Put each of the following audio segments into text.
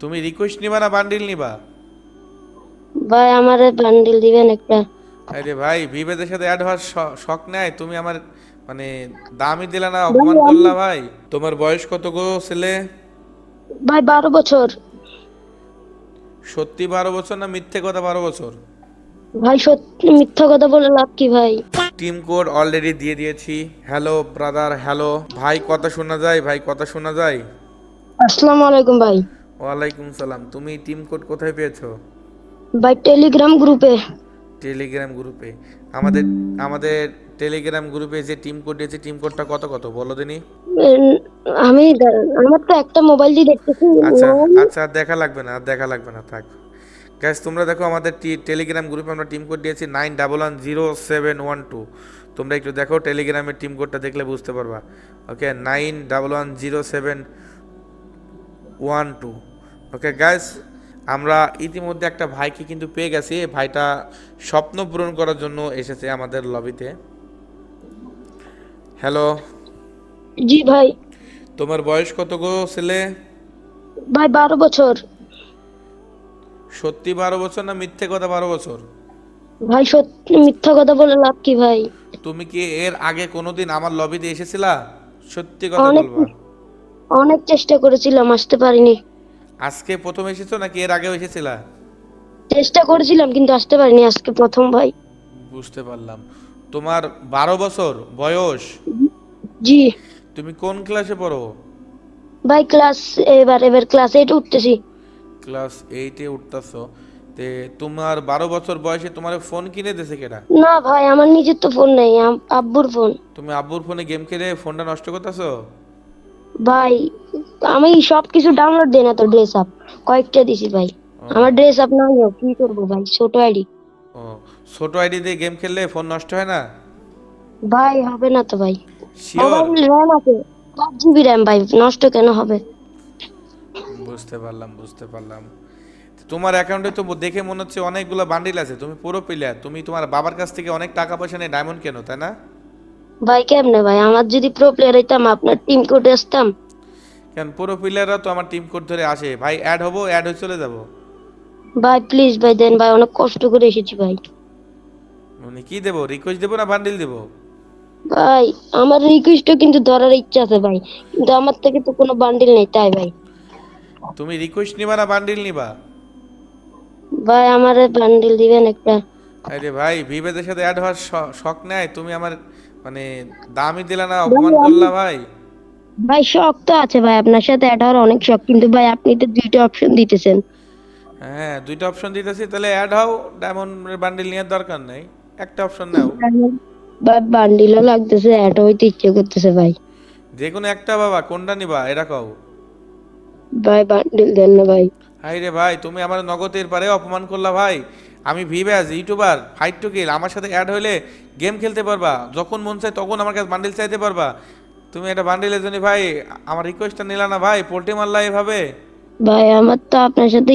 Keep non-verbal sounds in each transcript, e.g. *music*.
তুমি রিকোয়েস্ট নিবা না বান্ডিল নিবা? ভাই আমারে বান্ডিল দিবেন একটা। আরে ভাই বিভেদের সাথে অ্যাড হওয়ার শখ নেয় তুমি আমার মানে দামই দিলে না অপমান করলা ভাই। তোমার বয়স কত গো ছেলে? ভাই বারো বছর। সত্যি বারো বছর না মিথ্যে কথা বারো বছর? ভাই সত্যি মিথ্যা কথা বলে লাভ কি ভাই? টিম কোড অলরেডি দিয়ে দিয়েছি। হ্যালো ব্রাদার হ্যালো ভাই কথা শোনা যায় ভাই কথা শোনা যায়। আসসালামু আলাইকুম ভাই। ওয়ালাইকুম সালাম। তুমি টিম কোড কোথায় পেয়েছ? ভাই টেলিগ্রাম গ্রুপে টেলিগ্রাম গ্রুপে আমাদের আমাদের টেলিগ্রাম গ্রুপে যে টিম কোড দিয়েছে টিম কোডটা কত কত? বলো দিনি। আমি আমার তো একটা মোবাইল দিয়ে দেখতেছি। আচ্ছা আচ্ছা দেখা লাগবে না দেখা লাগবে না থাক। গ্যাস তোমরা দেখো আমাদের টেলিগ্রাম গ্রুপে আমরা টিম কোড দিয়েছি nine double one zero seven one two. তোমরা একটু দেখো টেলিগ্রামের টিম কোডটা দেখলে বুঝতে পারবা। Okay nine double one zero seven one two. Okay guys আমরা ইতিমধ্যে একটা ভাইকে কিন্তু পেয়ে গেছি। এই ভাইটা স্বপ্ন পূরণ করার জন্য এসেছে আমাদের লবিতে হ্যালো জি ভাই। তোমার বয়স কত গো ছেলে? ভাই বারো বছর। সত্যি বারো বছর না মিথ্যে কথা বারো বছর? ভাই সত্যি মিথ্যা কথা বলে লাভ কি ভাই? তুমি কি এর আগে কোনোদিন আমার লবিতে এসেছিলা? সত্যি কথা বলবা। অনেক চেষ্টা করেছিলাম আসতে পারিনি। আজকে প্রথম এসেছ নাকি এর আগেও এসেছিলা? চেষ্টা করেছিলাম কিন্তু আসতে পারিনি। আজকে প্রথম ভাই। বুঝতে পারলাম। তোমার বারো বছর বয়স? জি। তুমি কোন ক্লাসে পড়ো? ভাই ক্লাস এবার এবার ক্লাস এইট উঠতেছি। ক্লাস এইটে উঠতেছো। তে তোমার বারো বছর বয়সে তোমার ফোন কিনে দিয়েছে কেটা না ভাই আমার নিজের তো ফোন নেই আম- আব্বুর ফোন। তুমি আব্বুর ফোনে গেম খেলে ফোনটা নষ্ট করতেছো? ভাই আমি সব কিছু ডাউনলোড দিই না তো ড্রেস আপ কয়েকটা দিছি ভাই। আমার ড্রেস আপ নাই হোক, কি করব ভাই? ছোট আইডি ও ছোট আইডি দিয়ে গেম খেললে ফোন নষ্ট হয় না? ভাই হবে না তো ভাই। মোবাইল র্যাম আছে পাঁচ জিবি র্যাম ভাই নষ্ট কেন হবে? বুঝতে পারলাম বুঝতে পারলাম। তোমার অ্যাকাউন্টে তো দেখে মনে হচ্ছে অনেকগুলো বান্ডিল আছে। তুমি পুরো প্লেয়ার তুমি তোমার বাবার কাছ থেকে অনেক টাকা পয়সা নিয়ে ডায়মন্ড কেনো তাই না? ভাই কেমনে ভাই? আমার যদি প্রো প্লেয়ার হইতাম আপনার টিম কোডে আসতাম কেন পুরো প্লেয়াররা তো আমার টিম কোড ধরে আসে। ভাই অ্যাড হব অ্যাড হয়ে চলে যাব। ভাই প্লিজ ভাই দেন ভাই অনেক কষ্ট করে এসেছি ভাই। মানে কি দেবো? রিকোয়েস্ট দেবো না বান্ডিল দেবো? ভাই আমার রিকোয়েস্টও কিন্তু ধরার ইচ্ছা আছে ভাই। কিন্তু আমার থেকে তো কোনো বান্ডিল নেই তাই ভাই। তুমি রিকোয়েস্ট নিবা না বান্ডিল নিবা? ভাই আমার বান্ডিল দিবেন একটা। আরে ভাই বিভেদের সাথে অ্যাড হওয়ার শখ নেয় তুমি আমার মানে দামই দিলা না অপমান করলা ভাই। ভাই শখ তো আছে ভাই। আপনার সাথে অ্যাড হওয়ার অনেক শখ। কিন্তু ভাই আপনি তো দুইটা অপশন দিতেছেন। হ্যাঁ দুইটা অপশন দিতেছি। তাহলে অ্যাড হও। ডায়মন্ড বান্ডিল নেওয়ার দরকার নাই। একটা অপশন নাও। ভাই বান্ডিলও লাগতেছে অ্যাড হইতে ইচ্ছে করতেছে ভাই। যে কোনো একটা বাবা কোনটা নিবা? এটা কও। ভাই বান্ডিল দেন না ভাই। হাই রে ভাই তুমি আমার নগদের পারে অপমান করলা ভাই। আমি ভিব্যাস ইউটিউবার ফাইট টু কিল আমার সাথে অ্যাড হইলে গেম খেলতে পারবা। যখন মন চায় তখন আমার কাছে বান্ডিল চাইতে পারবা। তুমি একটা বান্ডিলের জন্য ভাই আমার রিকোয়েস্টটা নিলা না ভাই পোল্ট্রি মারলা এভাবে? ভাই আমার তো আপনার সাথে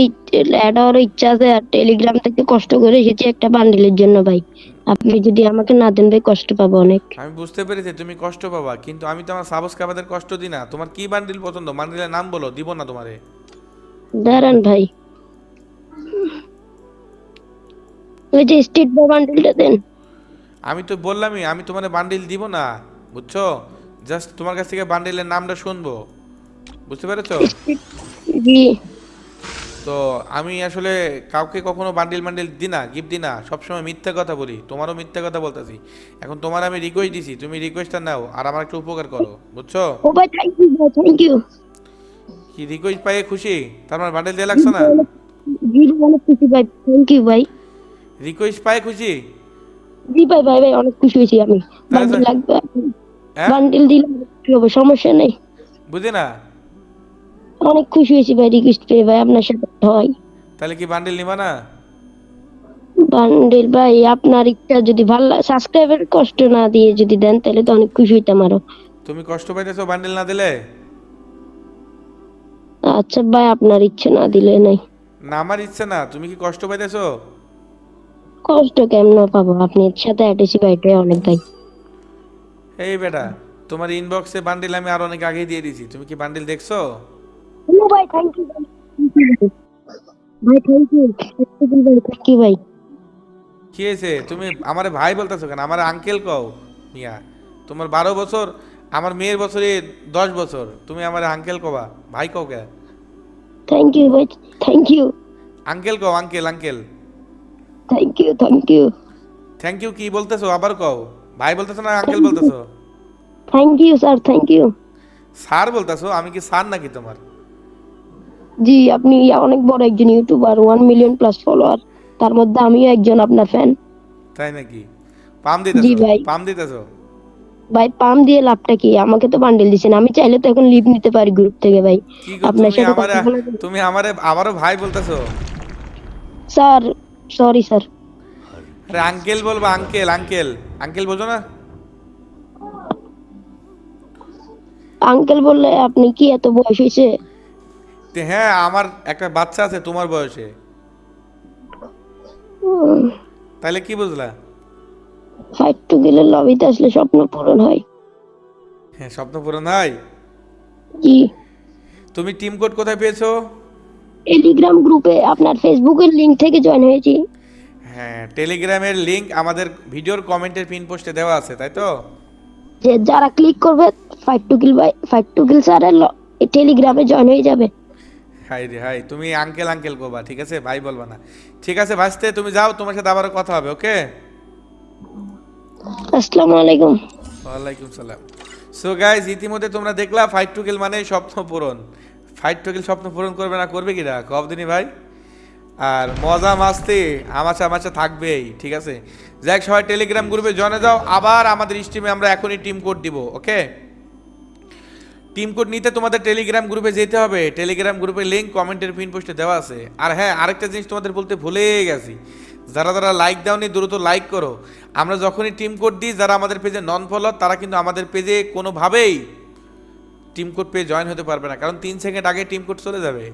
অ্যাড হওয়ার ইচ্ছা আছে আর টেলিগ্রাম থেকে কষ্ট করে এসেছি একটা বান্ডিলের জন্য ভাই। আপনি যদি আমাকে না দেন ভাই কষ্ট পাবো অনেক। আমি বুঝতে পেরেছি তুমি কষ্ট পাবা কিন্তু আমি তো আমার সাবস্ক্রাইবারদের কষ্ট দিই না। তোমার কি বান্ডিল পছন্দ? বান্ডিলের নাম বলো দিব না তোমারে। দাঁড়ান ভাই। ওই যে স্ট্রিট বান্ডিলটা দেন। আমি তো বললামই আমি তোমার বান্ডিল দিব না বুঝছ? জাস্ট তোমার কাছ থেকে বান্ডিলের নামটা শুনব। বুঝতে পেরেছ? *laughs* জি। তো আমি আসলে কাউকে কখনো বান্ডিল বান্ডিল দিই না গিফট দিই না সবসময় মিথ্যা কথা বলি। তোমারও মিথ্যা কথা বলতেছি। এখন তোমার আমি রিকোয়েস্ট দিছি তুমি রিকোয়েস্টটা নাও আর আমার একটু উপকার করো বুঝছ? ও ভাই থ্যাংক ইউ থ্যাংক ইউ কি রিকোয়েস্ট পাইয়ে খুশি? তার মানে বান্ডিল দিয়ে লাগছে না? জি অনেক খুশি ভাই থ্যাংক ইউ ভাই। রিকোয়েস্ট পায়ে খুশি? জি ভাই ভাই ভাই অনেক খুশি হয়েছি আমি। বান্ডিল লাগবে বান্ডিল দিলে কি হবে? সমস্যা নেই। বুঝি না? অনেক খুশি হয়েছি ভাই রিকোয়েস্ট পেয়ে ভাই আপনার সাথে হয়। তাহলে কি বান্ডিল নিবা না? বান্ডিল ভাই আপনার ইচ্ছা যদি ভালো সাবস্ক্রাইবার কষ্ট না দিয়ে যদি দেন তাহলে তো অনেক খুশি হইতাম আরও। তুমি কষ্ট পাইতেছো বান্ডিল না দিলে? আচ্ছা ভাই আপনার ইচ্ছে না দিলে নাই। না আমার ইচ্ছে না। তুমি কি কষ্ট পাইতেছো? কষ্ট কেমন পাবো? আপনি সাথে অ্যাটেছি ভাই এটাই অনেক ভাই। এই বেটা তোমার ইনবক্সে বান্ডিল আমি আর অনেক আগে দিয়ে দিয়েছি। তুমি কি বান্ডিল দেখছ? ভাই থ্যাংক ইউ ভাই থ্যাংক ইউ ভাই থ্যাংক ইউ ভাই। কি হয়েছে? তুমি আমার ভাই বলতেছো কেন? আমার আঙ্কেল কও মিয়া। তোমার বারো বছর আমার মেয়ের বছরে দশ বছর। তুমি আমার আঙ্কেল কবা। ভাই কও কে? থ্যাংক ইউ ভাই থ্যাংক ইউ আঙ্কেল কও uncle uncle thank you thank you thank you কি বলতেছো? আবার কও। ভাই বলতেছো না আঙ্কেল বলতেছো? Thank you sir thank you sir বলতেছো আমি কি স্যার নাকি তোমার? জি আপনি অনেক বড় একজন YouTuber one million plus follower তার মধ্যে আমিও একজন আপনার ফ্যান তাই নাকি? পাম দিতেছো? জি ভাই। পাম দিতেছো? ভাই পাম দিয়ে লাভটা কি? আমাকে তো বান্ডেল দিছেন আমি চাইলে তো এখন লিভ নিতে পারি গ্রুপ থেকে ভাই। আপনার সাথে কথা বলে তুমি আমারে আবারও ভাই বলতেছো? স্যার সরি স্যার আরে আঙ্কেল বলব আঙ্কেল আঙ্কেল। আঙ্কেল বোঝো না? আঙ্কেল বললে আপনি কি এত বয়স হয়েছে? তে হ্যাঁ আমার একটা বাচ্চা আছে তোমার বয়সে। তাহলে কি বুঝলা? ফাইট টু গেলে লবিতে আসলে স্বপ্ন পূরণ হয়। হ্যাঁ স্বপ্ন পূরণ হয়? জি। তুমি টিম কোড কোথায় পেয়েছ? টেলিগ্রাম গ্রুপে আপনার ফেসবুকের লিংক থেকে জয়েন হয়েছি। হ্যাঁ টেলিগ্রামের লিংক আমাদের ভিডিওর কমেন্টের পিন পোস্টে দেওয়া আছে তাই তো? যে যারা ক্লিক করবে fight to kill by fight to kill স্যারের টেলিগ্রামে জয়েন হয়ে যাবে। হাই রে হাই তুমি আঙ্কেল আঙ্কেল কোবা ঠিক আছে? ভাই বলবা না। ঠিক আছে ভাসতে তুমি যাও তোমার সাথে আবারও কথা হবে ওকে আসসালামু আলাইকুম। ওয়ালাইকুম সালাম। সো গাইজ ইতিমধ্যে তোমরা দেখলা ফাইট টু কিল মানে স্বপ্ন পূরণ। ফাইট টু কিল স্বপ্ন পূরণ করবে না করবে কিনা কব দিনই ভাই? আর মজা মাস্তি আমাচা আমাচা থাকবেই, ঠিক আছে? যাক, সবাই টেলিগ্রাম গ্রুপে জয়েন যাও, আবার আমাদের স্ট্রিমে আমরা এখনই টিম কোড দিব ওকে টিম কোড নিতে তোমাদের টেলিগ্রাম গ্রুপে যেতে হবে টেলিগ্রাম গ্রুপের লিঙ্ক কমেন্টের পিন পোস্টে দেওয়া আছে। আর হ্যাঁ আরেকটা জিনিস তোমাদের বলতে ভুলে গেছি, যারা যারা লাইক দাওনি দ্রুত লাইক করো। আমরা যখনই টিম কোড দিই, যারা আমাদের পেজে নন ফলোয়ার তারা কিন্তু আমাদের পেজে কোনোভাবেই টিম কোড পেয়ে জয়েন হতে পারবে না, কারণ তিন সেকেন্ড আগে টিম কোড চলে যাবে।